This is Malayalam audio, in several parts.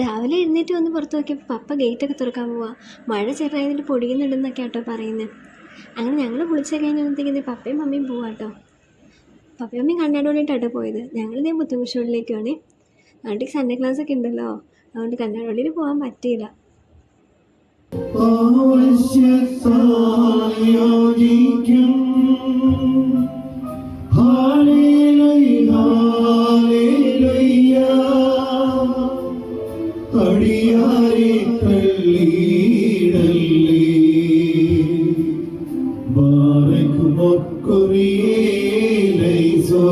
രാവിലെ എഴുന്നേറ്റ് വന്ന് പുറത്ത് നോക്കിയപ്പോൾ പപ്പ ഗേറ്റൊക്കെ തുറക്കാൻ പോവാ. മഴ ചെറുതായതിന്റെ പൊടിയുന്നുണ്ടെന്നൊക്കെ ആട്ടോ പറയുന്നത് അങ്ങനെ ഞങ്ങൾ വിളിച്ചു കഴിഞ്ഞപ്പോഴത്തേക്കും പപ്പയും മമ്മിയും പോവാ കേട്ടോ പപ്പയും മമ്മിയും കണ്ണാടോളിയിട്ടാട്ടോ പോയത്. ഞങ്ങളിതേ ബുദ്ധിമുട്ടുകളിലേക്കാണ് അതുകൊണ്ട് സൺഡേ ക്ലാസ് ഒക്കെ ഉണ്ടല്ലോ. അതുകൊണ്ട് കണ്ണാടോളിയിൽ പോകാൻ പറ്റിയില്ല. ബാറക്കുമൊക്കുറിയേലൈസോ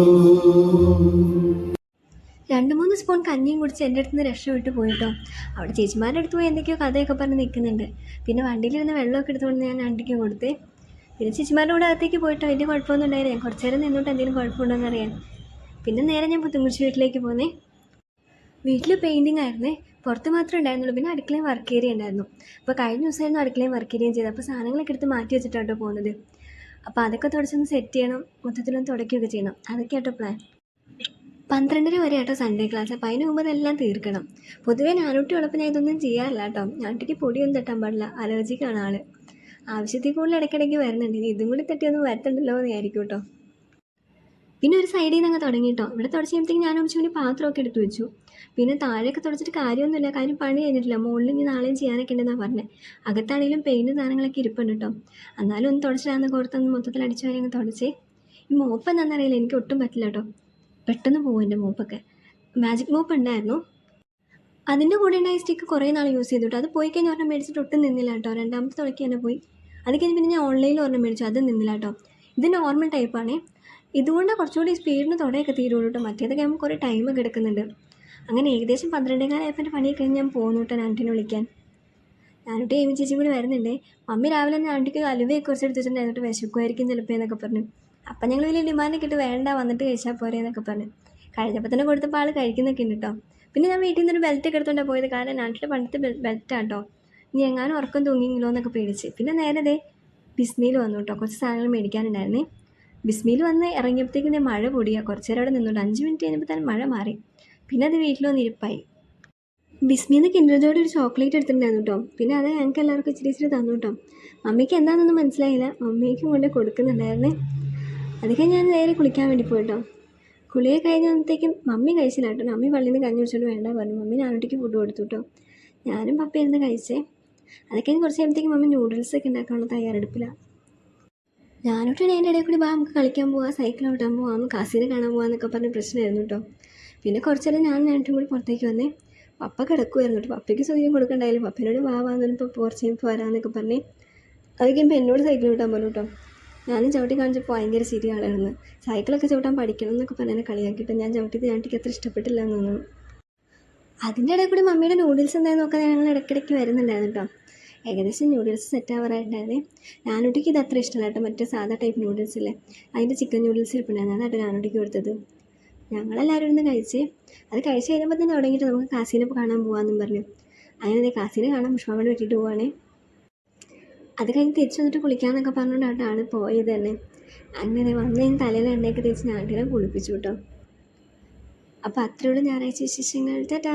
രണ്ട് മൂന്ന് സ്പൂൺ കഞ്ഞിയും കുടിച്ച് എന്റെ അടുത്ത് നിന്ന് രക്ഷപ്പെട്ട് പോയിട്ടോ. അവിടെ ചേച്ചിമാരുടെ അടുത്ത് പോയി എന്തൊക്കെയോ കഥയൊക്കെ പറഞ്ഞ് നിൽക്കുന്നുണ്ട്. പിന്നെ വണ്ടിയിലിരുന്ന് വെള്ളമൊക്കെ എടുത്തുകൊണ്ട് ഞാൻ ആണ്ടിക്ക് കൊടുത്തേ. പിന്നെ ചേച്ചിമാരുടെ കൂടെ അകത്തേക്ക് പോയിട്ടോ. വലിയ കുഴപ്പമൊന്നും ഉണ്ടായില്ല. ഞാൻ കുറച്ച് നേരം നിന്നോട്ട് എന്തെങ്കിലും കുഴപ്പമുണ്ടോ എന്നറിയാൻ പിന്നെ നേരെ ഞാൻ പുത്തുമുച്ചി വീട്ടിലേക്ക് പോന്നേ. വീട്ടിൽ പെയിന്റിങ് ആയിരുന്നേ. പുറത്ത് മാത്രമേ ഉണ്ടായിരുന്നുള്ളൂ. പിന്നെ അടുക്കളയും വർക്ക് ഏരിയ ഉണ്ടായിരുന്നു. അപ്പോൾ കഴിഞ്ഞ ദിവസമായിരുന്നു അടുക്കളയും വർക്ക് ഏരിയയും ചെയ്തത്. അപ്പോൾ സാധനങ്ങളൊക്കെ എടുത്ത് മാറ്റി വെച്ചിട്ടാട്ടോ പോകുന്നത്. അപ്പോൾ അതൊക്കെ തുടച്ചൊന്ന് സെറ്റ് ചെയ്യണം. മൊത്തത്തിലൊന്ന് തുടയ്ക്കുകയൊക്കെ ചെയ്യണം. അതൊക്കെ ആട്ടോ പ്ലാൻ പന്ത്രണ്ടര വരെ ആട്ടോ സൺഡേ ക്ലാസ് അപ്പോൾ അതിന് മുമ്പ് അതെല്ലാം തീർക്കണം. പൊതുവേ ഞാനൂട്ടി ഉള്ളപ്പോൾ ഞാൻ ഇതൊന്നും ചെയ്യാറില്ല കേട്ടോ. ഞാനൊട്ടിക്ക് പൊടിയൊന്നും തട്ടാൻ പാടില്ല. അലർജിക്കാണ് ആൾ ആവശ്യത്തിൽ കൂടുതൽ ഇടയ്ക്കിടയ്ക്ക് വരുന്നുണ്ട്. ഇനി ഇതും കൂടി തട്ടിയൊന്നും വരത്തുണ്ടല്ലോ എന്ന് വിചാരിക്കും കേട്ടോ പിന്നെ ഒരു സൈഡിൽ നിന്ന് അങ്ങ് തുടങ്ങി കേട്ടോ ഇവിടെ തുടച്ച് കഴിയുമ്പോഴത്തേക്ക് ഞാൻ കൂടി പാത്രമൊക്കെ എടുത്തു വെച്ചു. പിന്നെ താഴെയൊക്കെ തുടച്ചിട്ട് കാര്യമൊന്നുമില്ല. കാര്യം പണി കഴിഞ്ഞിട്ടില്ല. മുകളിൽ ഇനി നാളെയും ചെയ്യാനൊക്കെ ഉണ്ടെന്നാണ് പറഞ്ഞത് അകത്താണെങ്കിലും പെയിന്റ് സാധനങ്ങളൊക്കെ ഇരിപ്പുണ്ട് കേട്ടോ എന്നാലും ഒന്ന് തുടച്ചിടാന്ന് കോർത്തൊന്ന് മൊത്തത്തിൽ അടിച്ചു വരെ അങ്ങ് തുടച്ചേ. ഈ മോപ്പ് എന്താണെന്നറിയില്ല എനിക്ക് ഒട്ടും പറ്റില്ല കേട്ടോ പെട്ടെന്ന് പോകും എന്റെ മോപ്പൊക്കെ. മാജിക് മോപ്പ് ഉണ്ടായിരുന്നു. അതിന്റെ കൂടെ ഉണ്ടായ സ്റ്റിക്ക് കുറേ നാൾ യൂസ് ചെയ്തു കേട്ടോ അത് പോയി കഴിഞ്ഞാൽ ഒരെണ്ണം മേടിച്ചിട്ട് ഒട്ടും നിന്നില്ല കേട്ടോ രണ്ടാമത്തെ തുളയ്ക്ക് തന്നെ പോയി. അത് കഴിഞ്ഞ് പിന്നെ ഞാൻ ഓൺലൈനിൽ ഒരെണ്ണം മേടിച്ചു. അത് നിന്നില്ല കേട്ടോ ഇത് നോർമൽ ടൈപ്പാണേ ഇതുകൊണ്ട് കുറച്ചുകൂടി സ്പീഡിന് തുടയൊക്കെ തീരുള്ളൂ കേട്ടോ മറ്റേതൊക്കെ ആകുമ്പോൾ കുറേ ടൈമൊക്കെ എടുക്കുന്നുണ്ട് അങ്ങനെ ഏകദേശം പന്ത്രണ്ടേകാലായപ്പോൾ എന്റെ പണിയൊക്കെ കഴിഞ്ഞ് ഞാൻ പോകുന്നു കേട്ടോ ആന്റിനെ വിളിക്കാൻ. ഞാനോട്ട് ഏമി ചേച്ചിയും കൂടി വരുന്നുണ്ടേ. മമ്മി രാവിലെ തന്നെ ആന്റിക്ക് അലുവയൊക്കെ കുറച്ച് എടുത്തിട്ടുണ്ടായിരുന്നു വിശക്കുമായിരിക്കും ചിലപ്പോൾ എന്നൊക്കെ പറഞ്ഞു. അപ്പം ഞങ്ങൾ വലിയ ഡിമാൻഡൊക്കെ ഇട്ട് വേണ്ട വന്നിട്ട് കഴിച്ചാൽ പോരെ എന്നൊക്കെ പറഞ്ഞു. കഴിഞ്ഞപ്പോൾ തന്നെ കൊടുത്തപ്പോൾ ആൾ കഴിക്കുന്നൊക്കെ ഉണ്ട് കേട്ടോ പിന്നെ ഞാൻ വീട്ടിൽ നിന്നൊരു ബെൽറ്റ് ഒക്കെ എടുത്തുകൊണ്ടാണ് പോയത്. കാരണം നാട്ടിലെ പണ്ടത്തെ ബെൽറ്റാണ് കേട്ടോ ഇനി എങ്ങാനും ഉറക്കം തൂങ്ങിയെങ്കിലോ എന്നൊക്കെ പേടിച്ച്. പിന്നെ നേരത്തെ ബിസ്മിയിൽ വന്നു കേട്ടോ കുറച്ച് സാധനങ്ങൾ മേടിക്കാനുണ്ടായിരുന്നേ. ബിസ്മിയിൽ വന്ന് ഇറങ്ങിയപ്പോഴത്തേക്കും മഴ പൊടിയാ. കുറച്ച് നേരം അവിടെ നിന്നുണ്ട് അഞ്ച് മിനിറ്റ് കഴിഞ്ഞപ്പോൾ തന്നെ മഴ മാറി. പിന്നെ അത് വീട്ടിൽ വന്ന് ഇരിപ്പായി ബിസ്മിന്ന് ഒരു ചോക്ലേറ്റ് എടുത്തിട്ടുണ്ടായിരുന്നു കേട്ടോ. പിന്നെ അത് ഞങ്ങൾക്ക് എല്ലാവർക്കും ഇച്ചിരി ഇച്ചിരി തന്നു കേട്ടോ. മമ്മിക്ക് എന്താണെന്നൊന്നും മനസ്സിലായില്ല. മമ്മിക്കും കൊണ്ട് കൊടുക്കുന്നുണ്ടായിരുന്നേ. അതൊക്കെ ഞാൻ നേരെ കുളിക്കാൻ വേണ്ടി പോയിട്ടോ കുളിയെ കഴിഞ്ഞപ്പോഴത്തേക്കും മമ്മി കഴിച്ചില്ല കേട്ടോ. മമ്മി പള്ളിയിൽ നിന്ന് കഞ്ഞി കുടിച്ചോണ്ട് വേണ്ട പറഞ്ഞു. മമ്മി ഞാനൊട്ടിക്ക് ഫുഡ് കൊടുത്തു കേട്ടോ. ഞാനും പപ്പ ഇരുന്ന് കഴിച്ചേ. അതൊക്കെ കഴിഞ്ഞ് കുറച്ച് കഴിയുമ്പോഴത്തേക്കും മമ്മി നൂഡിൽസൊക്കെ ഉണ്ടാക്കാനുള്ള തയ്യാറെടുപ്പിലാണ് ഞാനോട്ട് അതിന്റെ ഇടയിൽ കൂടി ബാ നമുക്ക് കളിക്കാൻ പോവാം സൈക്കിൾ ഓട്ടാൻ പോവാം കാസിനെ കാണാൻ പോവാന്നൊക്കെ പറഞ്ഞ പ്രശ്നമായിരുന്നു കേട്ടോ പിന്നെ കുറച്ച് നേരം ഞാൻ ഞാനും കൂടി പുറത്തേക്ക് വന്നേ. പപ്പ കിടക്കുമായിരുന്നു കേട്ടോ പപ്പയ്ക്ക് സൗകര്യം കൊടുക്കണ്ടായാലും പപ്പനോട് വാ വാന്നിപ്പോൾ കുറച്ച് കഴിഞ്ഞപ്പോൾ വരാമെന്നൊക്കെ പറഞ്ഞ്. അത് കഴിയുമ്പോൾ എന്നോട് സൈക്കിൾ വിട്ടാൻ പറഞ്ഞു കേട്ടോ ഞാനും ചവിട്ടി കാണിച്ചപ്പോൾ ഭയങ്കര ശരിയാളായിരുന്നു സൈക്കിളൊക്കെ ചവിട്ടാൻ പഠിക്കണം എന്നൊക്കെ പറഞ്ഞ് എന്നെ കളിയാക്കിയിട്ട് ഞാൻ ചവിട്ടിയത് ഞാനിക്ക് അത്ര ഇഷ്ടപ്പെട്ടില്ല എന്ന് തോന്നുന്നു. അതിന്റെ ഇടയിൽ കൂടി മമ്മിയുടെ നൂഡിൽസ് എന്തായാലും നോക്കാൻ ഞങ്ങൾ ഇടയ്ക്കിടയ്ക്ക് വരുന്നുണ്ടായിരുന്നു കേട്ടോ ഏകദേശം നൂഡിൽസ് സെറ്റ് ആവാറായിട്ടുണ്ടായിരുന്നേ ഞാനൊട്ടിക്ക് ഇത് അത്ര ഇഷ്ടമല്ല കേട്ടോ മറ്റേ സാധാ ടൈപ്പ് നൂഡിൽസ് ഇല്ലേ? അതിന്റെ ചിക്കൻ നൂഡിൽസ് ഇരിപ്പുണ്ടായിരുന്നു അതാണ് ഞാനൊട്ടിക്ക് കൊടുത്തത്. ഞങ്ങളെല്ലാവരും ഇരുന്ന് കഴിച്ച് അത് കഴിച്ച് കഴിഞ്ഞപ്പോൾ തന്നെ തുടങ്ങിയിട്ട് നമുക്ക് കാസീനെ കാണാൻ പോകാമെന്നും പറഞ്ഞു. അങ്ങനെ കാസീനെ കാണാൻ പുഷ്പാമണി വെട്ടിയിട്ട് പോവാണേ. അത് കഴിഞ്ഞ് തിരിച്ചു വന്നിട്ട് കുളിക്കാമെന്നൊക്കെ പറഞ്ഞുകൊണ്ടാണ് പോയത് തന്നെ. അങ്ങനെ വന്ന് കഴിഞ്ഞ് തലയിൽ എണ്ണയൊക്കെ തേച്ച് ഞാട്ടിനെ കുളിപ്പിച്ചു കേട്ടോ. അപ്പോൾ അത്രയുള്ള ഞായറാഴ്ച വിശേഷങ്ങൾ. ടാറ്റാ!